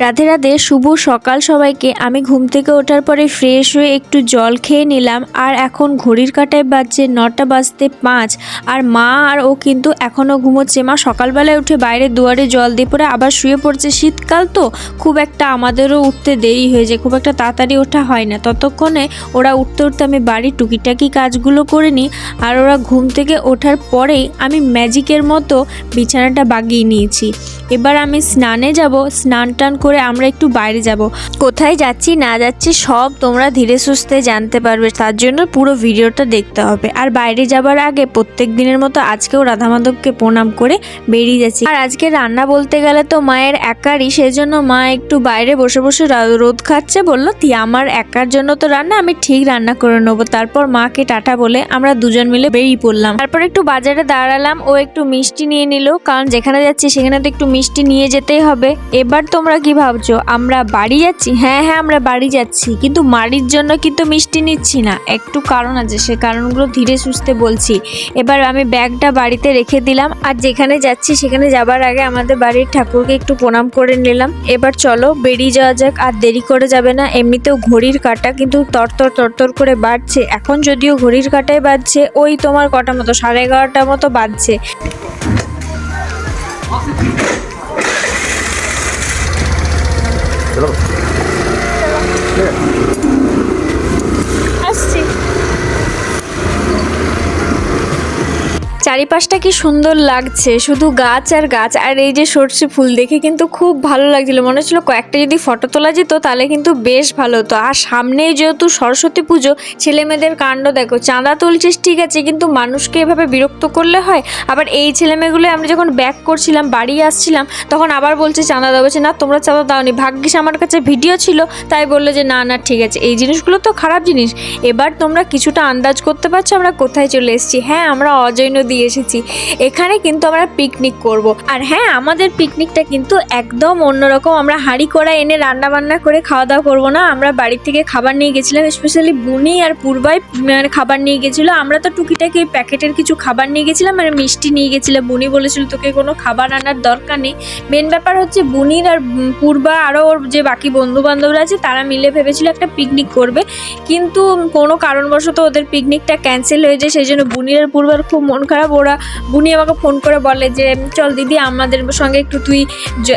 রাধে রাধে, শুভ সকাল সবাইকে। আমি ঘুম থেকে ওঠার পরে ফ্রেশ হয়ে একটু জল খেয়ে নিলাম। আর এখন ঘড়ির কাঁটায় বাজছে নটা বাজতে পাঁচ। আর মা আর ও কিন্তু এখনও ঘুমোচ্ছে। মা সকালবেলায় উঠে বাইরে দুয়ারে জল দিয়ে পরে আবার শুয়ে পড়ছে। শীতকাল তো খুব একটা আমাদেরও উঠতে দেরি হয়ে যায়, খুব একটা তাড়াতাড়ি ওঠা হয় না। ততক্ষণে ওরা উঠতে উঠতে আমি বাড়ির টুকিটাকি কাজগুলো করে নিই। আর ওরা ঘুম থেকে ওঠার পরেই আমি ম্যাজিকের মতো বিছানাটা বাগিয়ে নিয়েছি। এবার আমি স্নানে যাব। স্নান টান করে আমরা একটু বাইরে যাব। কোথায় যাচ্ছি, না যাচ্ছি সব তোমরা ধীরে সুস্থে জানতে পারবে। তার জন্য পুরো ভিডিওটা দেখতে হবে। আর বাইরে যাবার আগে প্রত্যেক দিনের মতো আজকেও রাধা মাধবকে প্রণাম করে বেরিয়ে যাচ্ছি। আর আজকে রান্না বলতে গেলে তো মায়ের একারই, সেজন্য মা একটু বাইরে বসে বসে রোদ খাচ্ছে বলল তুই আমার একার জন্য তো রান্না, আমি ঠিক রান্না করে নেব। তারপর মাকে টাটা বলে আমরা দুজন মিলে বেরিয়ে পড়লাম। তারপর একটু বাজারে দাঁড়ালাম, ও একটু মিষ্টি নিয়ে নিল, কারণ যেখানে যাচ্ছি সেখানে তো একটু মিষ্টি নিয়ে যেতেই হবে। এবার তোমরা কি ভাবছ? আমরা বাড়ি যাচ্ছি? হ্যাঁ হ্যাঁ আমরা বাড়ি যাচ্ছি। কিন্তু বাড়ির জন্য কিন্তু মিষ্টি নিচ্ছি না। একটু কারণ আছে, সে কারণগুলো ধীরে সুস্থে বলছি। এবার আমি ব্যাগটা বাড়িতে রেখে দিলাম। আর যেখানে যাচ্ছি, সেখানে যাবার আগে আমাদের বাড়ির ঠাকুরকে একটু প্রণাম করে নিলাম। এবার চলো বেরিয়ে যাওয়া যাক। আর দেরি করে যাবে না। এমনিতেও ঘড়ির কাঁটা কিন্তু তরতর তরতর করে বাজছে। এখন যদিও ঘড়ির কাঁটায় বাজছে, ওই তোমার কটা মতো? সাড়ে এগারোটার মতো বাজছে। Yeah. চারিপাশটা কি সুন্দর লাগছে, শুধু গাছ আর গাছ। আর এই যে সর্ষে ফুল দেখে কিন্তু খুব ভালো লাগছিল। মনে হচ্ছিল কয়েকটা যদি ফটো তোলা যেত, তাহলে কিন্তু বেশ ভালো হতো। আর সামনেই যেহেতু সরস্বতী পুজো ছেলে মেয়েদের কাণ্ড দেখো, চাঁদা তুলছিস ঠিক আছে, কিন্তু মানুষকে এভাবে বিরক্ত করলে হয়? আবার এই ছেলে মেয়েগুলো আমরা যখন ব্যাক করছিলাম, বাড়ি আসছিলাম, তখন আবার বলছে, চাঁদা দেওয়া না, তোমরা চাঁদা দাওনি। ভাগ্যিস আমার কাছে ভিডিও ছিল, তাই বলল যে, না না, ঠিক আছে। এই জিনিসগুলো তো খারাপ জিনিস। এবার তোমরা কিছুটা আন্দাজ করতে পারছ, আমরা কোথায় চলে এসেছি। হ্যাঁ আমরা অজয় নদী এসেছি। এখানে কিন্তু আমরা পিকনিক করব। আর হ্যাঁ আমাদের পিকনিকটা কিন্তু একদম অন্যরকম। আমরা হাঁড়ি কড়া এনে রান্না বান্না করে খাওয়া দাওয়া করব না। আমরা বাড়ি থেকে খাবার নিয়ে গেছিলাম স্পেশালি বুনি আর পূর্বাই মানে খাবার নিয়ে গেছিল। আমরা তো টুকিটাকি প্যাকেটের কিছু খাবার নিয়ে গেছিলাম মানে মিষ্টি নিয়ে গেছিলাম বুনি বলেছিল, তোকে কোনো খাবার আনার দরকার নেই। মেন ব্যাপার হচ্ছে বুনির আর পূর্বা আরও ওর যে বাকি বন্ধু বান্ধবরা আছে, তারা মিলে ভেবেছিল একটা পিকনিক করবে। কিন্তু কোনো কারণবশত ওদের পিকনিকটা ক্যান্সেল হয়ে যায়। সেই জন্য বুনির আর পূর্বার খুব মন খারাপ। ওরা বুনি আমাকে ফোন করে বলে যে, চল দিদি, আমাদের সঙ্গে একটু তুই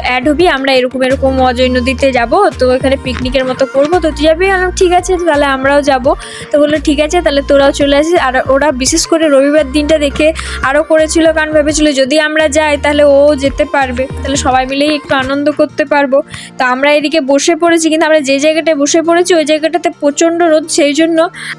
অ্যাড হবি, আমরা এরকম এরকম অজয় নদীতে যাব, তো এখানে পিকনিকের মতো করব, তো তুই যাবি? আমি ঠিক আছে, তাহলে আমরাও যাব। তো বলল, ঠিক আছে, তাহলে তোরাও চলে আসিস। আর ওরা বিশেষ করে রবিবার দিনটা দেখে আরও করেছিল, কারণ ভেবেছিল যদি আমরা যাই, তাহলে ও যেতে পারবে। তাহলে সবাই মিলেই একটু আনন্দ করতে পারব। তো আমরা এদিকে বসে পড়েছি, কিন্তু আমরা যে জায়গাটায় বসে পড়েছি, ওই জায়গাটাতে প্রচণ্ড রোদ, সেই জন্য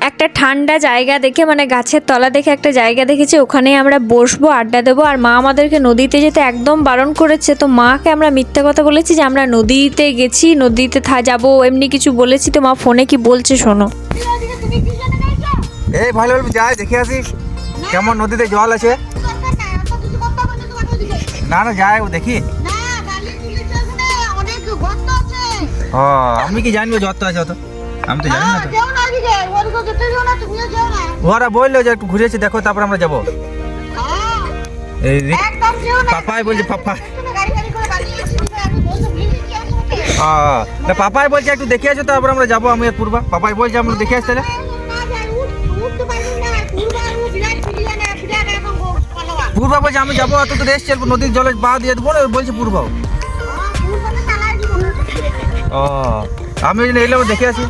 একটা ঠান্ডা জায়গা দেখে মানে গাছের তলা দেখে একটা জায়গা দেখেছি, ওখানেই আমরা বসবো আড্ডা দেবো আর মা আমাদেরকে নদীতে যেতে একদম বারণ করেছে। তো মাকে আমরা মিথ্যা কথা বলেছি যে আমরা নদীতে গেছি নদীতে থা যাব এমনি কিছু বলেছি। তো মা ফোনে কি বলছে শোনো। এই ভালো ভালো যাই দেখে আসি কেমন নদীতে জল আছে? না না যাই ও দেখি। ও আমি কি জানব যত আছে অত। আমি তো জানি না তো। ওরা বলল যে একটু ঘুরেছি দেখো তারপর আমরা যাব। পাপাই বলছে পাপাই বলছে একটু দেখে আসো তারপর আমরা যাব আমি আর পূর্বা। পাপাই বলছে আমরা দেখে আসতে পূর্বা বলছে আমি যাব অত তো রেস্ট চলবো নদীর জলে পা দিয়ে দেবো না। বলছে পূর্বা ও আমি ওই জন্য এলাম দেখে আসি।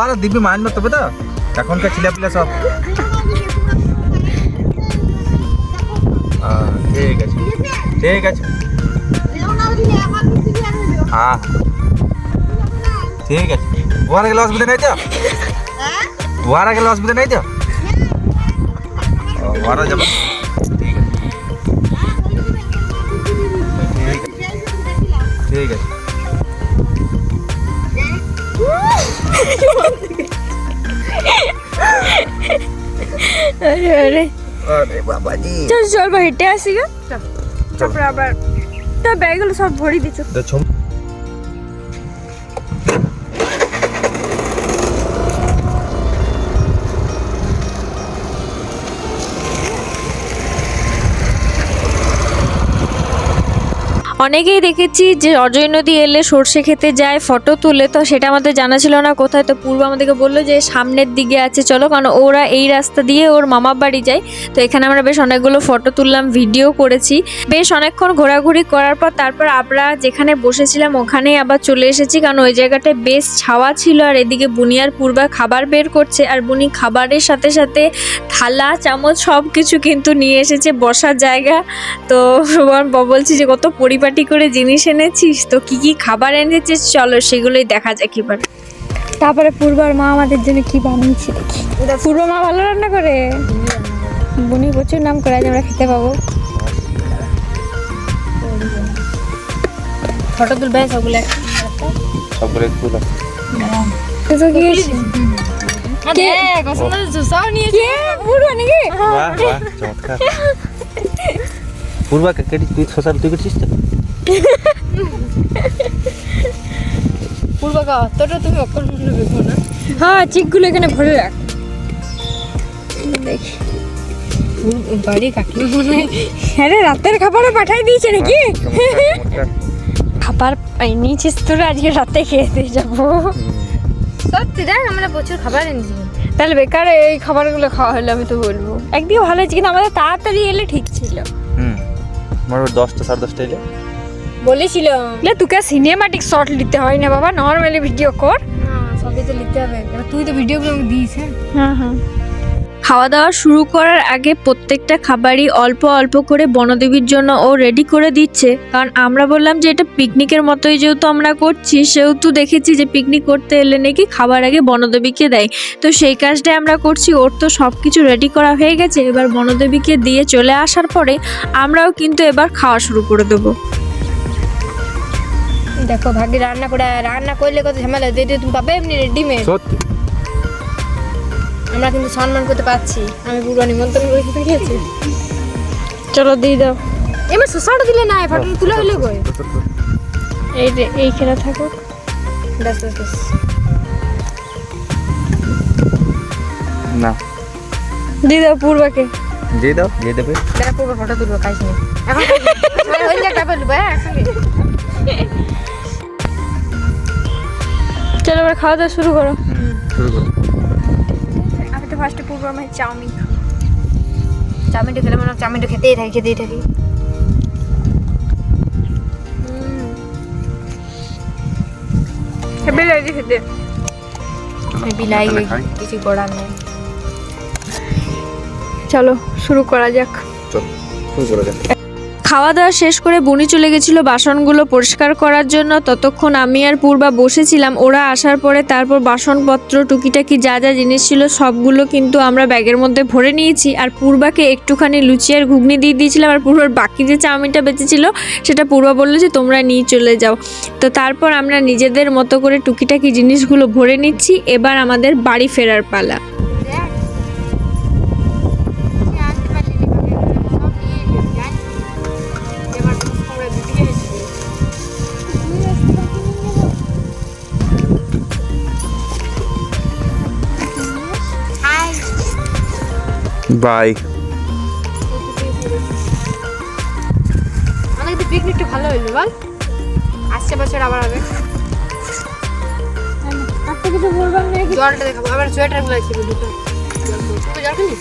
আর দিব্যি মানবে তবে তো? এখনকার ছেলেপিলা সব ঠিক আছে ঠিক আছে। হ্যাঁ ঠিক আছে। ওয়ারা গেলে অসুবিধা নেই তো ওয়ারা গেলে অসুবিধা নেই তো ও, ওয়ারা যাব। ঠিক আছে। ঠিক আছে। আরে আরে আরে বাবাজি চল চল বা হেঁটে আসি গা। তারপরে আবার তা ব্যাগগুলো সব ভরি দিচ্ছ অনেকেই দেখেছি যে অজয় নদী এলে সর্ষে খেতে যায়, ফটো তুলে, তো সেটা আমাদের জানা ছিল না কোথায়, তো পূর্ব আমাদেরকে বলল যে সামনের দিকে আছে, চলো, কারণ ওরা এই রাস্তা দিয়ে ওর মামার বাড়ি যায়, তো এখানে আমরা বেশ অনেকগুলো ফটো তুললাম, ভিডিও করেছি। বেশ অনেকক্ষণ ঘোরাঘুরি করার পর তারপর আমরা যেখানে বসেছিলাম ওখানেই আবার চলে এসেছি, কারণ ওই জায়গাটায় বেশ ছাওয়া ছিল, আর এদিকে বুনিয়ার পূর্বা খাবার বের করছে, আর বুনি খাবারের সাথে সাথে থালা, চামচ সব কিছু কিন্তু নিয়ে এসেছে, বসার জায়গা। তো বলছি যে কত পরিপাটি করে জিনিস এনেছিস? তো কি কি খাবার এনেছিস? চলো সেগুলোই দেখা যাক এবার। তারপরে পূর্বার মা আমাদের জন্য কি বানিয়েছে দেখি। পূর্ব মা ভালো রান্না করে? বুনি প্রচুর নাম করে আজ আমরা খেতে পাবো। ফটো তুলবে সবগুলো? সবগুলো তুলো। তো কি? পূর্ব তুই সোশ্যাল তুই করছিস তো? পূর্বকা অতটা তুমি দেখো না। হ্যাঁ চিকগুলো এখানে ভরে রাখ। দেখি। বাড়ি কাকি। হ্যাঁ রে রাতের খাবারও পাঠাই দিয়েছে নাকি? খাবার পাই নিয়েছিস তোরা আজকে রাতে খেয়ে দিয়ে যাব। সত্যি দেখ আমরা প্রচুর খাবার এনেছি। তাহলে বেকার এই খাবারগুলো খাওয়া হলো আমি তো বলব। একদিকে ভালো হয়েছে কিন্তু আমাদের তাড়াতাড়ি এলে ঠিক ছিল। হুম আমার দশটা সাড়ে দশটা এলে। বলেছিল তোকে সিনেমাটিক শট নিতে হয় না বাবা নর্মালি ভিডিও কর। সবই তো লিখতে হবে। তুই তো ভিডিওগুলো আমাকে দিস হ্যাঁ? হ্যাঁ হ্যাঁ। খাওয়া দাওয়া শুরু করার আগে প্রত্যেকটা খাবারই অল্প অল্প করে বনদেবীর জন্য ও রেডি করে দিচ্ছে। কারণ আমরা বললাম যে এটা পিকনিকের মতোই যেহেতু আমরা করছি সেহেতু দেখেছি যে পিকনিক করতে এলে নাকি খাবার আগে বনদেবীকে দেয়। তো সেই কাজটাই আমরা করছি ওর তো সব কিছু রেডি করা হয়ে গেছে। এবার বনদেবীকে দিয়ে চলে আসার পরে আমরাও কিন্তু এবার খাওয়া শুরু করে দেবো। দেখো ভাগ্যে রান্না করে রান্না করলে কত ঝামেলা দিয়ে তুমি পাবে এমনি রেডিমেড সত্যি। আমরা কিন্তু সম্মান করতে পারছি। আমি পুরো নিমন্ত্রণ করে খেতে গিয়েছি চলো দিয়ে দাও। এবার শসাটা দিলে না ফটো তুলে হলে কই? এই যে এইখানে থাকো। ব্যাস ব্যাস ব্যাস। না। দিয়ে দাও পূর্বাকে। দিয়ে দাও দিয়ে দেবে। দাঁড়া পুরো ফটো তুলবো খাইস নি এখন হইলে একটা বলব হ্যাঁ চলো এবার খাওয়া দাওয়া শুরু করো। শুরু করো। আমি তো ফার্স্টে পূর্ব আমার চাউমিন। চাউমিনটা খেলে মনে হয় চাউমিনটা খেতেই থাকি খেতেই থাকি। লাগছে খেতে। কিছু করার নেই। চলো শুরু করা যাক। চল শুরু করে দেন খাওয়া দাওয়া শেষ করে বুনি চলে গেছিল বাসনগুলো পরিষ্কার করার জন্য। ততক্ষণ আমি আর পূর্বা বসেছিলাম। ওরা আসার পরে তারপর বাসনপত্র, টুকিটাকি যা যা জিনিস ছিল সবগুলো কিন্তু আমরা ব্যাগের মধ্যে ভরে নিয়েছি। আর পূর্বাকে একটুখানি লুচি আর ঘুগনি দিয়ে দিয়েছিলাম। আর পূর্বার বাকি যে চাউমিনটা বেঁচেছিল, সেটা পূর্বা বলল যে, তোমরা নিয়ে চলে যাও। তো তারপর আমরা নিজেদের মতো করে টুকিটাকি জিনিসগুলো ভরে নিচ্ছি। এবার আমাদের বাড়ি ফেরার পালা। বাই আমাদের তো পিকনিকটা ভালো হইল বল। আসছে বছর আবার হবে। নাকি জলটা দেখাবো। আবার সোয়েটারগুলো আছে দুটো। তুই জল খেলি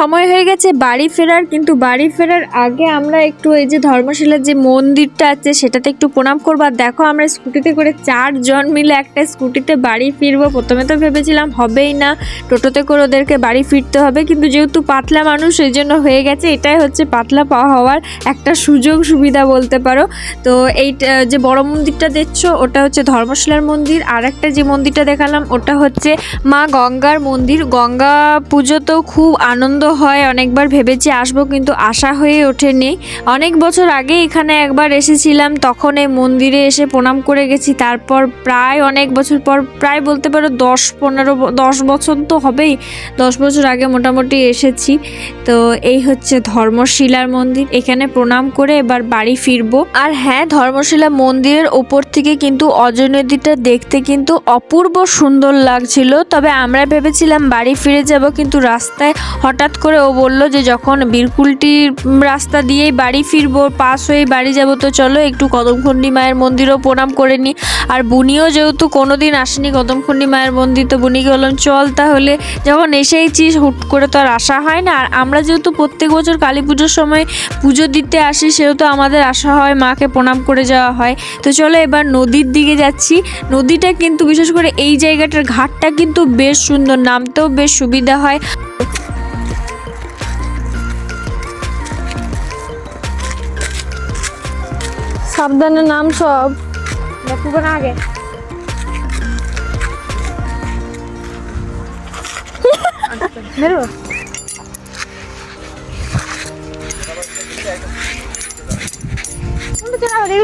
সময় হয়ে গেছে বাড়ি ফেরার, কিন্তু বাড়ি ফেরার আগে আমরা একটু এই যে ধর্মশিলার যে মন্দিরটা আছে সেটাতে একটু প্রণাম করব। আর দেখো আমরা স্কুটিতে করে চারজন মিলে একটা স্কুটিতে বাড়ি ফিরবো। প্রথমে তো ভেবেছিলাম হবেই না, টোটোতে করে ওদেরকে বাড়ি ফিরতে হবে। কিন্তু যেহেতু পাতলা মানুষ, সেই জন্য হয়ে গেছে। এটাই হচ্ছে পাতলা পাওয়া হওয়ার একটা সুযোগ সুবিধা বলতে পারো। তো এই যে বড় মন্দিরটা দেখছ, ওটা হচ্ছে ধর্মশিলার মন্দির। আর একটা যে মন্দিরটা দেখালাম, ওটা হচ্ছে মা গঙ্গার মন্দির। গঙ্গা পুজো তো খুব আনন্দ হয়, অনেকবার ভেবেছি আসব কিন্তু আশা হয়ে ওঠেনি। অনেক বছর আগে এখানে একবার এসেছিলাম, তখন এই মন্দিরে এসে প্রণাম করে গেছি। তারপর প্রায় অনেক বছর পর, প্রায় বলতে পারো দশ, পনেরো দশ বছর তো হবেই, দশ বছর আগে মোটামুটি এসেছি। তো এই হচ্ছে ধর্মশিলার মন্দির, এখানে প্রণাম করে এবার বাড়ি ফিরবো। আর হ্যাঁ ধর্মশিলা মন্দিরের ওপর থেকে কিন্তু অজয় নদীটা দেখতে কিন্তু অপূর্ব সুন্দর লাগছিল। তবে আমরা ভেবেছিলাম বাড়ি ফিরে যাব, কিন্তু রাস্তায় হঠাৎ করে ও বলল যে যখন বীরকুলটির রাস্তা দিয়েই বাড়ি ফিরবো পাস হয়ে বাড়ি যাব, তো চলো একটু কদমখণ্ডী মায়ের মন্দিরও প্রণাম করে নিই আর বুনিও যেহেতু কোনোদিন আসেনি কদমখণ্ডী মায়ের মন্দির, তো বুনিকে বললাম, চল তাহলে। যখন এসেইছিস হুট করে তো আর আসা হয় না। আর আমরা যেহেতু প্রত্যেক বছর কালী পুজোর সময় পুজো দিতে আসি, সেহেতু আমাদের আসা হয়, মাকে প্রণাম করে যাওয়া হয়। তো চলো এবার নদীর দিকে যাচ্ছি। নদীটা কিন্তু বিশেষ করে এই জায়গাটার ঘাটটা কিন্তু বেশ সুন্দর, নামতেও বেশ সুবিধা হয়। সাবধানে নাম সব। পুরো না আগে। মেরো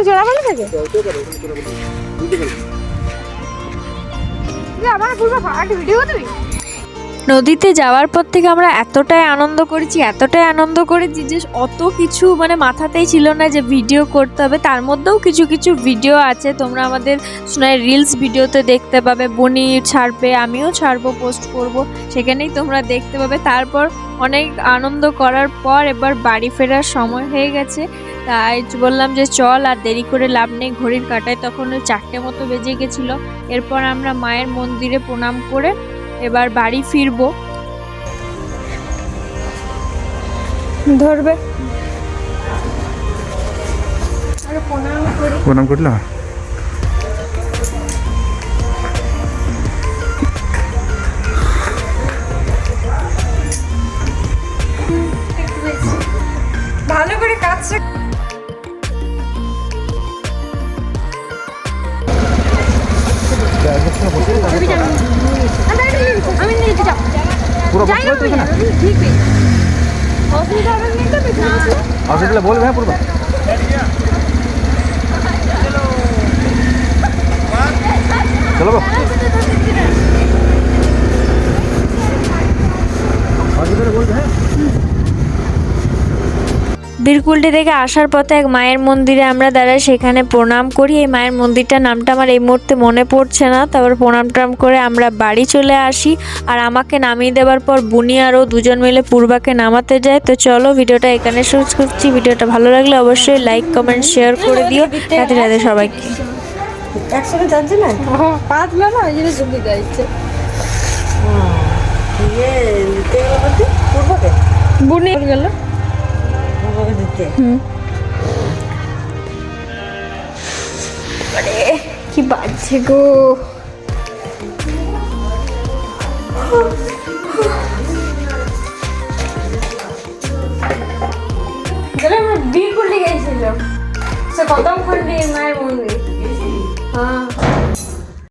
চলা ভালো থাকে? আমার পুরো ফাট ভিডিও তুই নদীতে যাওয়ার পর থেকে আমরা এতটাই আনন্দ করেছি, এতটাই আনন্দ করেছি যে অত কিছু মানে মাথাতেই ছিল না যে ভিডিও করতে হবে। তার মধ্যেও কিছু কিছু ভিডিও আছে। তোমরা আমাদের সোনায় রিলস ভিডিওতে দেখতে পাবে। বনি ছাড়বে, আমিও ছাড়বো পোস্ট করব। সেখানেই তোমরা দেখতে পাবে। তারপর অনেক আনন্দ করার পর এবার বাড়ি ফেরার সময় হয়ে গেছে। তাই বললাম যে চল আর দেরি করে লাভ নেই। ঘড়ির কাটায় তখন ওই চারটে মতো বেজে গেছিল। এরপর আমরা মায়ের মন্দিরে প্রণাম করে এবার বাড়ি ফিরবো। ধরবে। প্রণাম করল? ভালো করে কাজটা পুরো বসে রয়েছে এখানে অসুবিধা হবে না তো? অসুবিধা বলবে হ্যাঁ পুরো চলো গো। অসুবিধা বলবে হ্যাঁ বীরকুলটি থেকে আসার পথে এক মায়ের মন্দিরে আমরা দাঁড়াই সেখানে প্রণাম করি। এই মায়ের মন্দিরটার নামটা আমার এই মুহূর্তে মনে পড়ছে না। তারপর প্রণাম ট্রাম করে আমরা বাড়ি চলে আসি আর আমাকে নামিয়ে দেওয়ার পর বুনি আরও দুজন মিলে পূর্বাকে নামাতে যায়। তো চলো ভিডিওটা এখানে শেষ করছি। ভিডিওটা ভালো লাগলে অবশ্যই লাইক কমেন্ট শেয়ার করে দিও। রাতে রাতে সবাইকে। একসঙ্গে যাচ্ছে না? পাতলা না ওই জন্য জলদি যাইছে ইয়ে বুনি। গেল। পূর্বকে দিতে কি বাজছে গো? আমরা বীরকুল্লি গেছিলাম। সে কদম খন্ডি মায়ের মন্দির। হ্যাঁ।